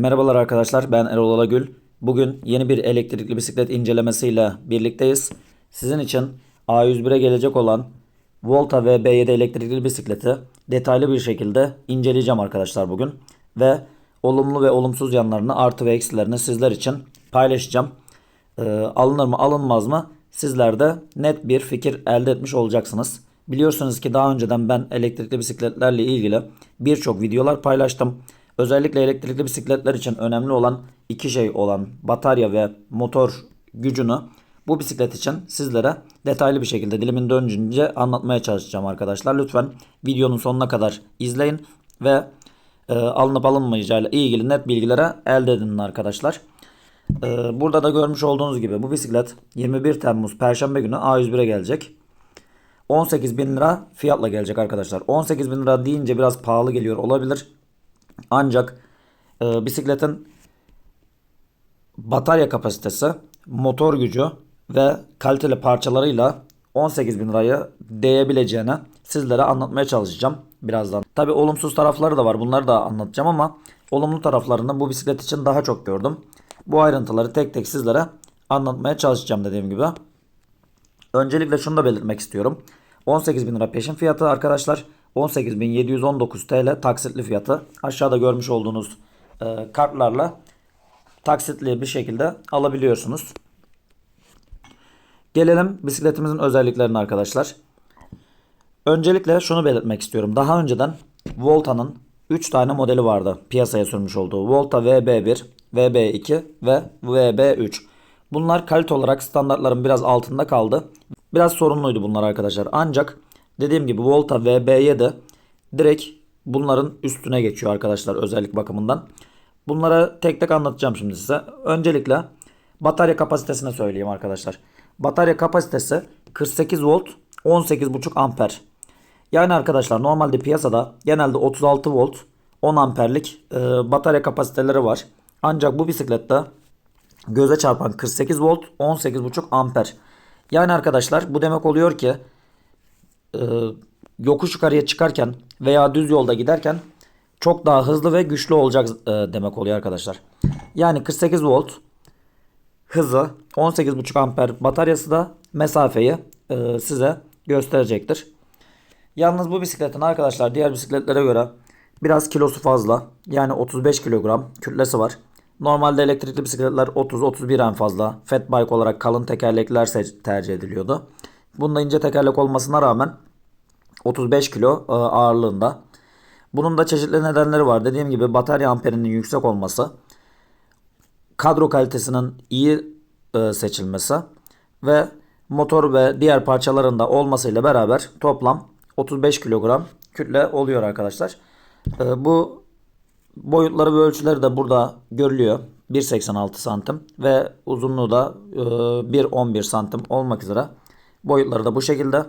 Merhabalar arkadaşlar ben Erol Alagül. Bugün yeni bir elektrikli bisiklet incelemesiyle birlikteyiz. Sizin için A101'e gelecek olan Volta VB7 elektrikli bisikleti detaylı bir şekilde inceleyeceğim arkadaşlar bugün. Ve olumlu ve olumsuz yanlarını artı ve eksilerini sizler için paylaşacağım. Ee, alınır mı alınmaz mı sizler de net bir fikir elde etmiş olacaksınız. Biliyorsunuz ki daha önceden ben elektrikli bisikletlerle ilgili birçok videolar paylaştım. Özellikle elektrikli bisikletler için önemli olan iki şey olan batarya ve motor gücünü bu bisiklet için sizlere detaylı bir şekilde dilimin döndüğünce anlatmaya çalışacağım arkadaşlar. Lütfen videonun sonuna kadar izleyin ve e, alınıp alınmayacağıyla ilgili net bilgilere elde edin arkadaşlar. E, burada da görmüş olduğunuz gibi bu bisiklet 21 Temmuz Perşembe günü A101'e gelecek. 18 bin lira fiyatla gelecek arkadaşlar. 18 bin lira deyince biraz pahalı geliyor olabilir. Ancak e, bisikletin batarya kapasitesi, motor gücü ve kaliteli parçalarıyla 18 bin lirayı değebileceğini sizlere anlatmaya çalışacağım birazdan. Tabi olumsuz tarafları da var bunları da anlatacağım ama olumlu taraflarını bu bisiklet için daha çok gördüm. Bu ayrıntıları tek tek sizlere anlatmaya çalışacağım dediğim gibi. Öncelikle şunu da belirtmek istiyorum. 18 bin lira peşin fiyatı arkadaşlar. 18.719 TL taksitli fiyatı. Aşağıda görmüş olduğunuz e, kartlarla taksitli bir şekilde alabiliyorsunuz. Gelelim bisikletimizin özelliklerine arkadaşlar. Öncelikle şunu belirtmek istiyorum. Daha önceden Volta'nın 3 tane modeli vardı piyasaya sürmüş olduğu. Volta VB1, VB2 ve VB3. Bunlar kalite olarak standartların biraz altında kaldı. Biraz sorunluydu bunlar arkadaşlar. Ancak dediğim gibi Volta VB7 direkt bunların üstüne geçiyor arkadaşlar özellik bakımından. Bunlara tek tek anlatacağım şimdi size. Öncelikle batarya kapasitesine söyleyeyim arkadaşlar. Batarya kapasitesi 48 volt 18,5 amper. Yani arkadaşlar normalde piyasada genelde 36 volt 10 amperlik e, batarya kapasiteleri var. Ancak bu bisiklette göze çarpan 48 volt 18,5 amper. Yani arkadaşlar bu demek oluyor ki e, yokuş yukarıya çıkarken veya düz yolda giderken çok daha hızlı ve güçlü olacak e, demek oluyor arkadaşlar. Yani 48 volt hızı 18,5 amper bataryası da mesafeyi e, size gösterecektir. Yalnız bu bisikletin arkadaşlar diğer bisikletlere göre biraz kilosu fazla. Yani 35 kilogram kütlesi var. Normalde elektrikli bisikletler 30-31 en fazla. Fat bike olarak kalın tekerlekler tercih ediliyordu. Bunda ince tekerlek olmasına rağmen 35 kilo e, ağırlığında. Bunun da çeşitli nedenleri var. Dediğim gibi batarya amperinin yüksek olması, kadro kalitesinin iyi e, seçilmesi ve motor ve diğer parçaların da olmasıyla beraber toplam 35 kilogram kütle oluyor arkadaşlar. E, bu boyutları ve ölçüleri de burada görülüyor. 1.86 santim ve uzunluğu da 1.11 santim olmak üzere. Boyutları da bu şekilde.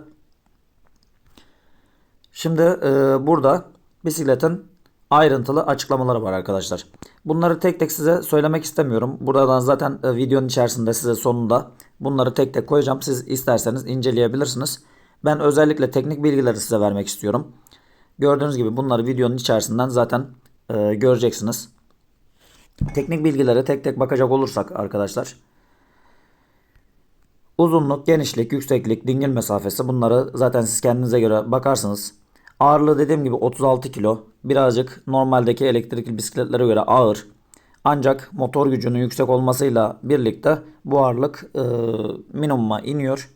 Şimdi e, burada bisikletin ayrıntılı açıklamaları var arkadaşlar. Bunları tek tek size söylemek istemiyorum. Buradan zaten e, videonun içerisinde size sonunda bunları tek tek koyacağım. Siz isterseniz inceleyebilirsiniz. Ben özellikle teknik bilgileri size vermek istiyorum. Gördüğünüz gibi bunları videonun içerisinden zaten e, göreceksiniz. Teknik bilgilere tek tek bakacak olursak arkadaşlar. Uzunluk, genişlik, yükseklik, dingil mesafesi bunları zaten siz kendinize göre bakarsınız. Ağırlığı dediğim gibi 36 kilo. Birazcık normaldeki elektrikli bisikletlere göre ağır. Ancak motor gücünün yüksek olmasıyla birlikte bu ağırlık e, minimuma iniyor.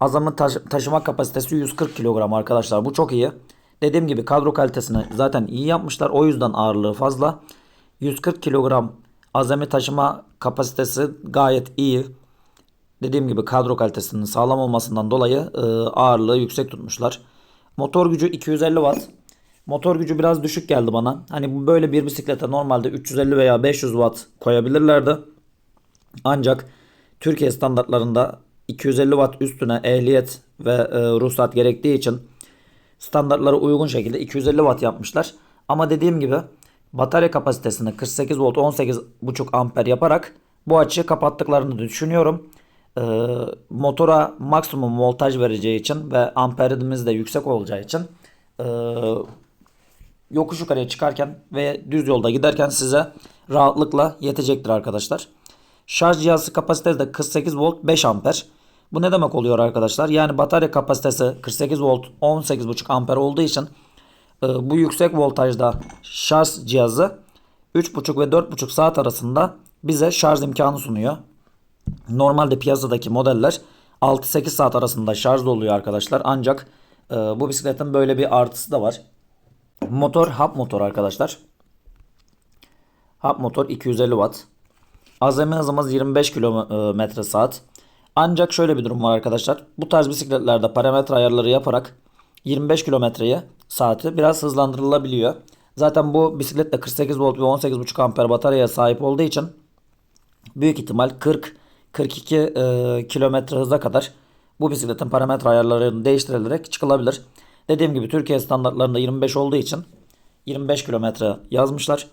Azamın taş taşıma kapasitesi 140 kilogram arkadaşlar. Bu çok iyi. Dediğim gibi kadro kalitesini zaten iyi yapmışlar. O yüzden ağırlığı fazla. 140 kilogram azami taşıma kapasitesi gayet iyi. Dediğim gibi kadro kalitesinin sağlam olmasından dolayı e, ağırlığı yüksek tutmuşlar. Motor gücü 250 watt. Motor gücü biraz düşük geldi bana. Hani böyle bir bisiklete normalde 350 veya 500 watt koyabilirlerdi. Ancak Türkiye standartlarında 250 watt üstüne ehliyet ve e, ruhsat gerektiği için standartlara uygun şekilde 250 watt yapmışlar. Ama dediğim gibi batarya kapasitesini 48 volt 18,5 amper yaparak bu açığı kapattıklarını düşünüyorum. Ee, motora maksimum voltaj vereceği için ve amperimiz de yüksek olacağı için e, yokuş yukarıya çıkarken ve düz yolda giderken size rahatlıkla yetecektir arkadaşlar. Şarj cihazı kapasitesi de 48 volt 5 amper. Bu ne demek oluyor arkadaşlar? Yani batarya kapasitesi 48 volt 18,5 amper olduğu için e, bu yüksek voltajda şarj cihazı 3,5 ve 4,5 saat arasında bize şarj imkanı sunuyor. Normalde piyasadaki modeller 6-8 saat arasında şarj oluyor arkadaşlar. Ancak e, bu bisikletin böyle bir artısı da var. Motor hap motor arkadaşlar. Hap motor 250 watt. Azami hızımız 25 km saat. Ancak şöyle bir durum var arkadaşlar. Bu tarz bisikletlerde parametre ayarları yaparak 25 kilometreyi saati biraz hızlandırılabiliyor. Zaten bu bisiklet de 48 volt ve 18,5 amper bataryaya sahip olduğu için büyük ihtimal 40-42 e, kilometre hıza kadar bu bisikletin parametre ayarlarını değiştirilerek çıkılabilir. Dediğim gibi Türkiye standartlarında 25 olduğu için 25 kilometre yazmışlar.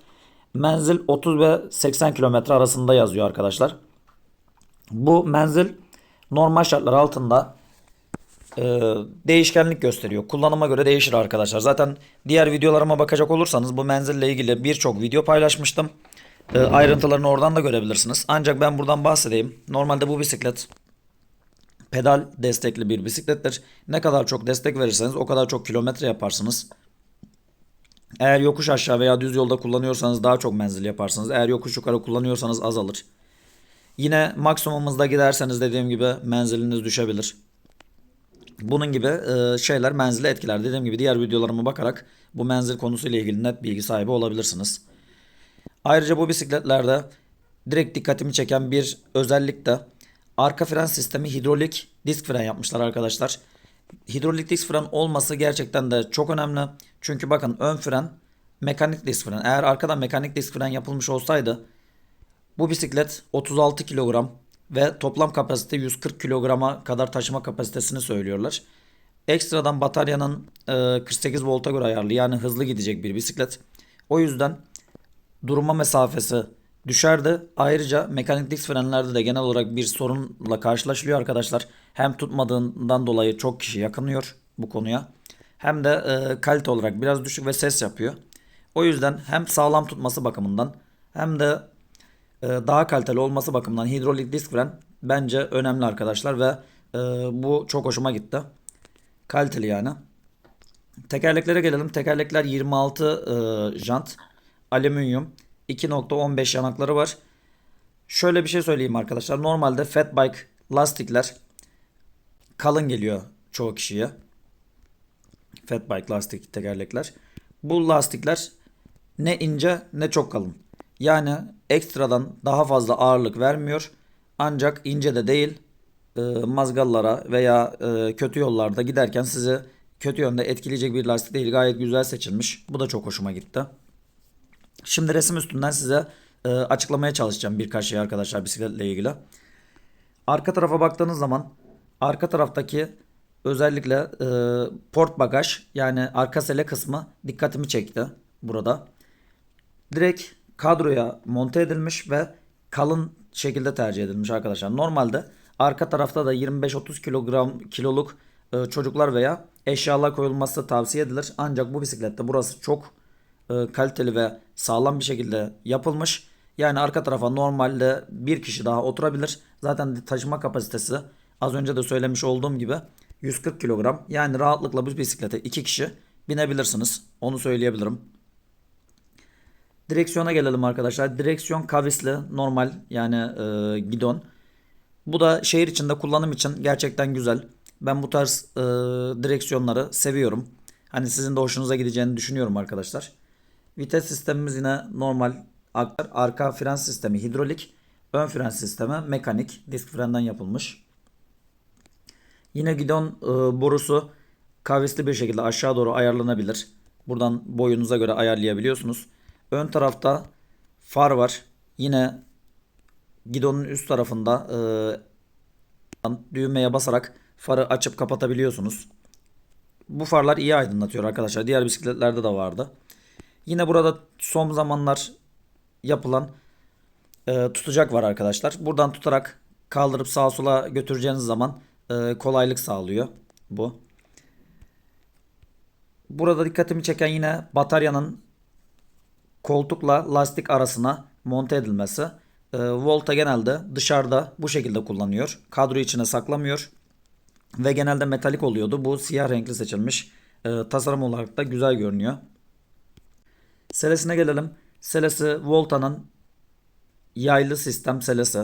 Menzil 30 ve 80 kilometre arasında yazıyor arkadaşlar. Bu menzil normal şartlar altında e, değişkenlik gösteriyor. Kullanıma göre değişir arkadaşlar. Zaten diğer videolarıma bakacak olursanız bu menzille ilgili birçok video paylaşmıştım. E, ayrıntılarını oradan da görebilirsiniz. Ancak ben buradan bahsedeyim. Normalde bu bisiklet pedal destekli bir bisiklettir. Ne kadar çok destek verirseniz o kadar çok kilometre yaparsınız. Eğer yokuş aşağı veya düz yolda kullanıyorsanız daha çok menzil yaparsınız. Eğer yokuş yukarı kullanıyorsanız azalır. Yine maksimumuzda giderseniz dediğim gibi menziliniz düşebilir. Bunun gibi e, şeyler menzili etkiler. Dediğim gibi diğer videolarıma bakarak bu menzil konusuyla ilgili net bilgi sahibi olabilirsiniz. Ayrıca bu bisikletlerde direkt dikkatimi çeken bir özellik de arka fren sistemi hidrolik disk fren yapmışlar arkadaşlar. Hidrolik disk fren olması gerçekten de çok önemli. Çünkü bakın ön fren mekanik disk fren. Eğer arkadan mekanik disk fren yapılmış olsaydı bu bisiklet 36 kilogram ve toplam kapasite 140 kilograma kadar taşıma kapasitesini söylüyorlar. Ekstradan bataryanın e, 48 volta göre ayarlı yani hızlı gidecek bir bisiklet. O yüzden durma mesafesi düşerdi. Ayrıca mekanik disk frenlerde de genel olarak bir sorunla karşılaşılıyor arkadaşlar. Hem tutmadığından dolayı çok kişi yakınıyor bu konuya. Hem de e, kalite olarak biraz düşük ve ses yapıyor. O yüzden hem sağlam tutması bakımından hem de e, daha kaliteli olması bakımından hidrolik disk fren bence önemli arkadaşlar ve e, bu çok hoşuma gitti. Kaliteli yani. Tekerleklere gelelim. Tekerlekler 26 e, jant, alüminyum, 2.15 yanakları var. Şöyle bir şey söyleyeyim arkadaşlar. Normalde fat bike lastikler kalın geliyor çoğu kişiye. Fat bike lastik tekerlekler. Bu lastikler ne ince ne çok kalın. Yani ekstradan daha fazla ağırlık vermiyor. Ancak ince de değil e, mazgallara veya e, kötü yollarda giderken sizi kötü yönde etkileyecek bir lastik değil. Gayet güzel seçilmiş. Bu da çok hoşuma gitti. Şimdi resim üstünden size e, açıklamaya çalışacağım birkaç şey arkadaşlar bisikletle ilgili. Arka tarafa baktığınız zaman arka taraftaki özellikle e, port bagaj yani arka sele kısmı dikkatimi çekti burada. Direkt kadroya monte edilmiş ve kalın şekilde tercih edilmiş arkadaşlar. Normalde arka tarafta da 25-30 kilogram kiloluk e, çocuklar veya eşyalar koyulması tavsiye edilir. Ancak bu bisiklette burası çok e, kaliteli ve sağlam bir şekilde yapılmış. Yani arka tarafa normalde bir kişi daha oturabilir. Zaten taşıma kapasitesi az önce de söylemiş olduğum gibi 140 kilogram. Yani rahatlıkla bu bisiklete iki kişi binebilirsiniz. Onu söyleyebilirim. Direksiyona gelelim arkadaşlar. Direksiyon kavisli normal yani e, gidon. Bu da şehir içinde kullanım için gerçekten güzel. Ben bu tarz e, direksiyonları seviyorum. Hani sizin de hoşunuza gideceğini düşünüyorum arkadaşlar. Vites sistemimiz yine normal arka fren sistemi hidrolik, ön fren sistemi mekanik, disk frenden yapılmış. Yine gidon e, borusu kavisli bir şekilde aşağı doğru ayarlanabilir. Buradan boyunuza göre ayarlayabiliyorsunuz. Ön tarafta far var. Yine gidonun üst tarafında e, düğmeye basarak farı açıp kapatabiliyorsunuz. Bu farlar iyi aydınlatıyor arkadaşlar. Diğer bisikletlerde de vardı. Yine burada son zamanlar yapılan e, tutacak var arkadaşlar. Buradan tutarak kaldırıp sağa sola götüreceğiniz zaman e, kolaylık sağlıyor bu. Burada dikkatimi çeken yine bataryanın koltukla lastik arasına monte edilmesi. E, Volta genelde dışarıda bu şekilde kullanıyor. Kadro içine saklamıyor. Ve genelde metalik oluyordu. Bu siyah renkli seçilmiş. E, tasarım olarak da güzel görünüyor. Selesine gelelim. Selesi Volta'nın yaylı sistem selesi.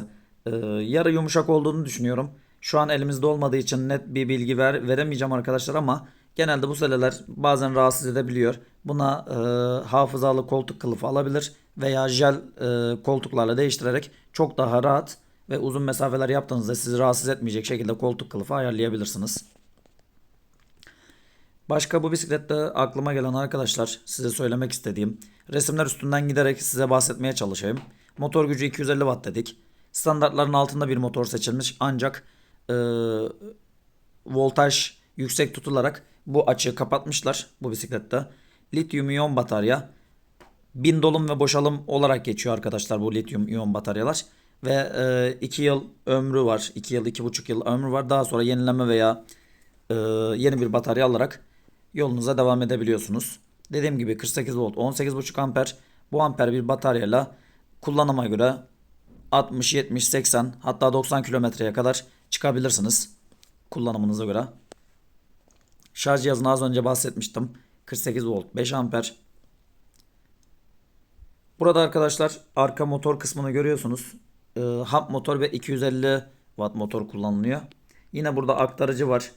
Ee, yarı yumuşak olduğunu düşünüyorum. Şu an elimizde olmadığı için net bir bilgi ver, veremeyeceğim arkadaşlar ama genelde bu seleler bazen rahatsız edebiliyor. Buna e, hafızalı koltuk kılıfı alabilir veya jel e, koltuklarla değiştirerek çok daha rahat ve uzun mesafeler yaptığınızda sizi rahatsız etmeyecek şekilde koltuk kılıfı ayarlayabilirsiniz. Başka bu bisiklette aklıma gelen arkadaşlar size söylemek istediğim resimler üstünden giderek size bahsetmeye çalışayım. Motor gücü 250 watt dedik. Standartların altında bir motor seçilmiş ancak e, voltaj yüksek tutularak bu açığı kapatmışlar bu bisiklette. Lityum iyon batarya. Bin dolum ve boşalım olarak geçiyor arkadaşlar bu lityum iyon bataryalar. Ve 2 yıl ömrü var. 2 yıl 2,5 yıl ömrü var. Daha sonra yenileme veya e, yeni bir batarya alarak yolunuza devam edebiliyorsunuz. Dediğim gibi 48 volt 18,5 amper. Bu amper bir bataryayla kullanıma göre 60, 70, 80 hatta 90 kilometreye kadar çıkabilirsiniz kullanımınıza göre. Şarj cihazını az önce bahsetmiştim. 48 volt 5 amper. Burada arkadaşlar arka motor kısmını görüyorsunuz. Ee, hub motor ve 250 watt motor kullanılıyor. Yine burada aktarıcı var.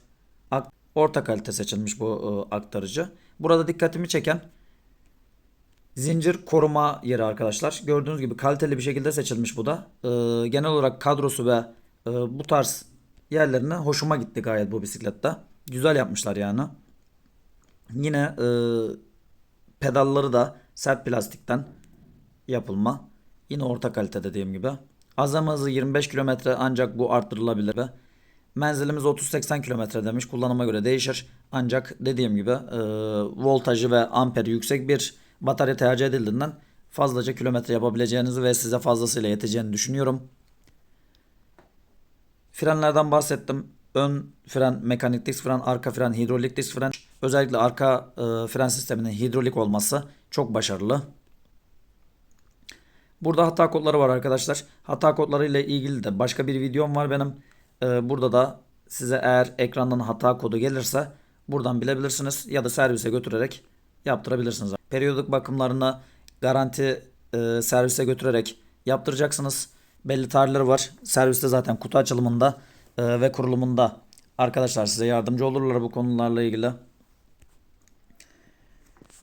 Ak- orta kalite seçilmiş bu e, aktarıcı. Burada dikkatimi çeken zincir koruma yeri arkadaşlar. Gördüğünüz gibi kaliteli bir şekilde seçilmiş bu da. Ee, genel olarak kadrosu ve e, bu tarz yerlerine hoşuma gitti gayet bu bisiklette. Güzel yapmışlar yani. Yine e, pedalları da sert plastikten yapılma. Yine orta kalite dediğim gibi. Azami hızı 25 km ancak bu arttırılabilir. Menzilimiz 30-80 km demiş. Kullanıma göre değişir. Ancak dediğim gibi e, voltajı ve amperi yüksek bir batarya tercih edildiğinden fazlaca kilometre yapabileceğinizi ve size fazlasıyla yeteceğini düşünüyorum. Frenlerden bahsettim. Ön fren mekanik disk fren, arka fren hidrolik disk fren. Özellikle arka e, fren sisteminin hidrolik olması çok başarılı. Burada hata kodları var arkadaşlar. Hata kodları ile ilgili de başka bir videom var benim. Ee, burada da size eğer ekrandan hata kodu gelirse buradan bilebilirsiniz ya da servise götürerek yaptırabilirsiniz. Periyodik bakımlarını garanti e, servise götürerek yaptıracaksınız. Belli tarihleri var. Serviste zaten kutu açılımında e, ve kurulumunda arkadaşlar size yardımcı olurlar bu konularla ilgili.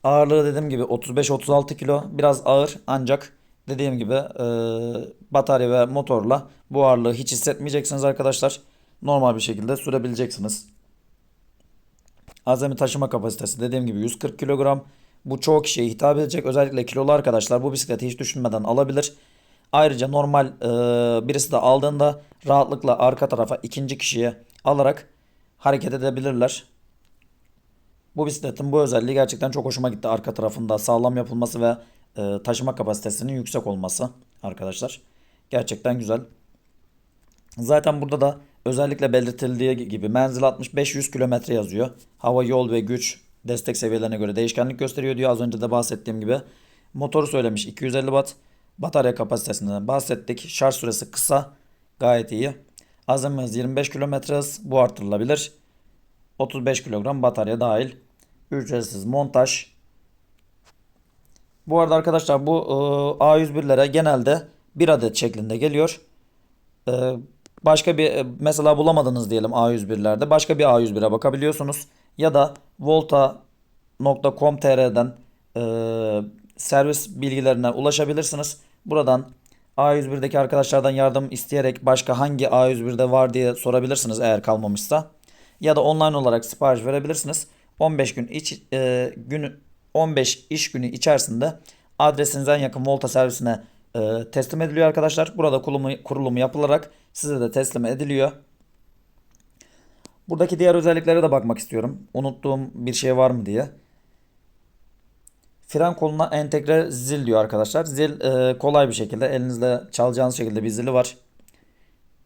Ağırlığı dediğim gibi 35-36 kilo biraz ağır ancak dediğim gibi e, batarya ve motorla bu ağırlığı hiç hissetmeyeceksiniz arkadaşlar. Normal bir şekilde sürebileceksiniz. Azami taşıma kapasitesi dediğim gibi 140 kilogram. Bu çoğu kişiye hitap edecek. Özellikle kilolu arkadaşlar bu bisikleti hiç düşünmeden alabilir. Ayrıca normal e, birisi de aldığında rahatlıkla arka tarafa ikinci kişiye alarak hareket edebilirler. Bu bisikletin bu özelliği gerçekten çok hoşuma gitti. Arka tarafında sağlam yapılması ve e, taşıma kapasitesinin yüksek olması arkadaşlar. Gerçekten güzel. Zaten burada da özellikle belirtildiği gibi menzil 65-100 km yazıyor. Hava, yol ve güç destek seviyelerine göre değişkenlik gösteriyor diyor. Az önce de bahsettiğim gibi. Motoru söylemiş 250 watt. Batarya kapasitesinden bahsettik. Şarj süresi kısa. Gayet iyi. Azami hız 25 km hız. Bu artırılabilir. 35 kilogram batarya dahil. Ücretsiz montaj. Bu arada arkadaşlar bu e, A101'lere genelde bir adet şeklinde geliyor. E, başka bir e, mesela bulamadınız diyelim A101'lerde başka bir A101'e bakabiliyorsunuz. Ya da volta.com.tr'den e, servis bilgilerine ulaşabilirsiniz. Buradan A101'deki arkadaşlardan yardım isteyerek başka hangi A101'de var diye sorabilirsiniz eğer kalmamışsa. Ya da online olarak sipariş verebilirsiniz. 15 gün iç e, günü 15 iş günü içerisinde adresinizden yakın Volta servisine e, teslim ediliyor arkadaşlar. Burada kurulumu, kurulumu yapılarak size de teslim ediliyor. Buradaki diğer özelliklere de bakmak istiyorum. Unuttuğum bir şey var mı diye. Fren koluna entegre zil diyor arkadaşlar. Zil e, kolay bir şekilde elinizle çalacağınız şekilde bir zili var.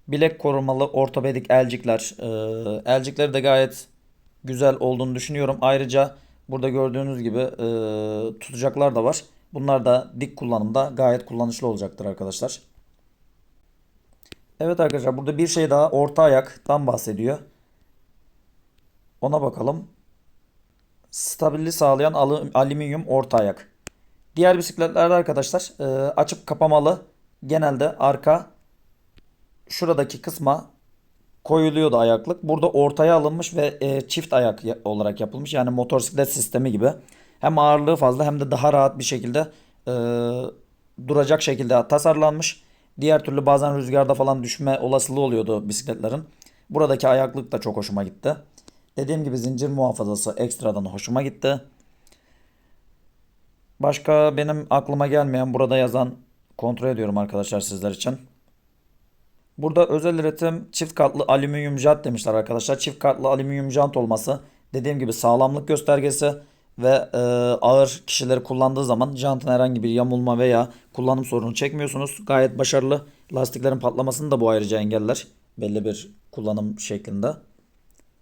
Bilek korumalı ortopedik elcikler. E, elcikleri de gayet güzel olduğunu düşünüyorum. Ayrıca burada gördüğünüz gibi e, tutacaklar da var. Bunlar da dik kullanımda gayet kullanışlı olacaktır arkadaşlar. Evet arkadaşlar burada bir şey daha orta ayaktan bahsediyor. Ona bakalım. Stabilliği sağlayan alüminyum orta ayak. Diğer bisikletlerde arkadaşlar e, açıp kapamalı. Genelde arka şuradaki kısma koyuluyordu ayaklık. Burada ortaya alınmış ve e, çift ayak ya- olarak yapılmış. Yani motosiklet sistemi gibi. Hem ağırlığı fazla hem de daha rahat bir şekilde e, duracak şekilde tasarlanmış. Diğer türlü bazen rüzgarda falan düşme olasılığı oluyordu bisikletlerin. Buradaki ayaklık da çok hoşuma gitti. Dediğim gibi zincir muhafazası ekstradan hoşuma gitti. Başka benim aklıma gelmeyen burada yazan kontrol ediyorum arkadaşlar sizler için. Burada özel üretim çift katlı alüminyum jant demişler arkadaşlar. Çift katlı alüminyum jant olması dediğim gibi sağlamlık göstergesi ve e, ağır kişileri kullandığı zaman jantın herhangi bir yamulma veya kullanım sorunu çekmiyorsunuz. Gayet başarılı. Lastiklerin patlamasını da bu ayrıca engeller belli bir kullanım şeklinde.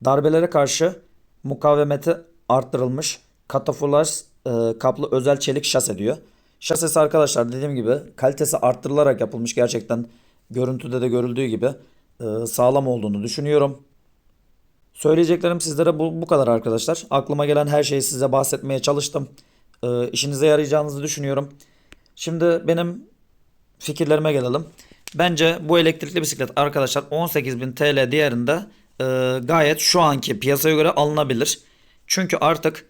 Darbelere karşı mukavemeti arttırılmış katafulaj e, kaplı özel çelik şase diyor. Şasesi arkadaşlar dediğim gibi kalitesi arttırılarak yapılmış gerçekten görüntüde de görüldüğü gibi e, sağlam olduğunu düşünüyorum. Söyleyeceklerim sizlere bu, bu kadar arkadaşlar. Aklıma gelen her şeyi size bahsetmeye çalıştım. E, işinize yarayacağınızı düşünüyorum. Şimdi benim fikirlerime gelelim. Bence bu elektrikli bisiklet arkadaşlar 18.000 TL değerinde e, gayet şu anki piyasaya göre alınabilir. Çünkü artık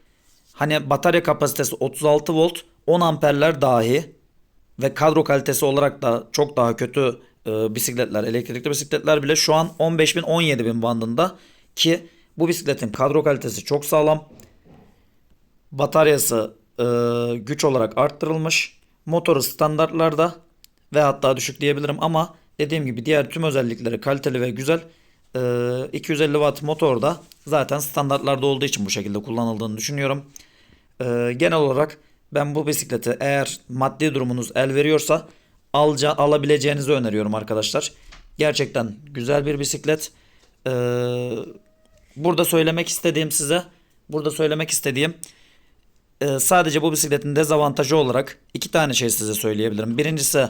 hani batarya kapasitesi 36 volt 10 amperler dahi ve kadro kalitesi olarak da çok daha kötü e, bisikletler, elektrikli bisikletler bile şu an 15.000 17.000 bandında ki bu bisikletin kadro kalitesi çok sağlam. Bataryası e, güç olarak arttırılmış. Motoru standartlarda ve hatta düşük diyebilirim ama dediğim gibi diğer tüm özellikleri kaliteli ve güzel. E, 250 watt motor da zaten standartlarda olduğu için bu şekilde kullanıldığını düşünüyorum. E, genel olarak ben bu bisikleti eğer maddi durumunuz el veriyorsa alca, alabileceğinizi öneriyorum arkadaşlar. Gerçekten güzel bir bisiklet. E, burada söylemek istediğim size, burada söylemek istediğim e, sadece bu bisikletin dezavantajı olarak iki tane şey size söyleyebilirim. Birincisi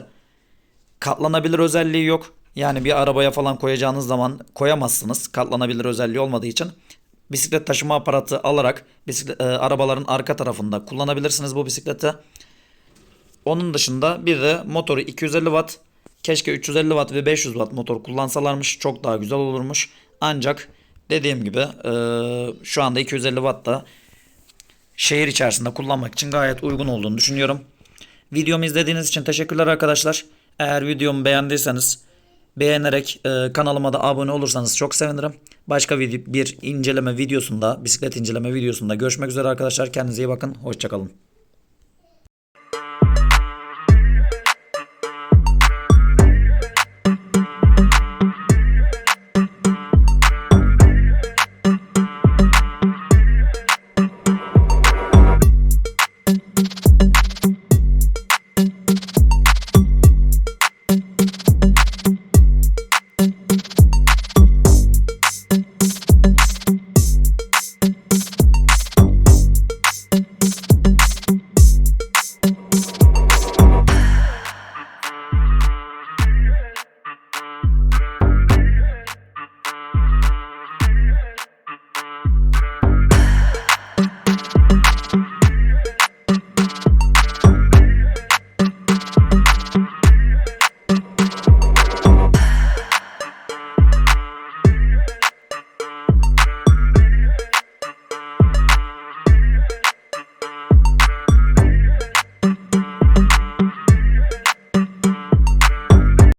katlanabilir özelliği yok. Yani bir arabaya falan koyacağınız zaman koyamazsınız. Katlanabilir özelliği olmadığı için. Bisiklet taşıma aparatı alarak bisiklet, e, arabaların arka tarafında kullanabilirsiniz bu bisikleti. Onun dışında bir de motoru 250 watt. Keşke 350 watt ve 500 watt motor kullansalarmış. Çok daha güzel olurmuş. Ancak dediğim gibi e, şu anda 250 watt da şehir içerisinde kullanmak için gayet uygun olduğunu düşünüyorum. Videomu izlediğiniz için teşekkürler arkadaşlar. Eğer videomu beğendiyseniz beğenerek e, kanalıma da abone olursanız çok sevinirim. Başka video, bir inceleme videosunda, bisiklet inceleme videosunda görüşmek üzere arkadaşlar. Kendinize iyi bakın. Hoşçakalın.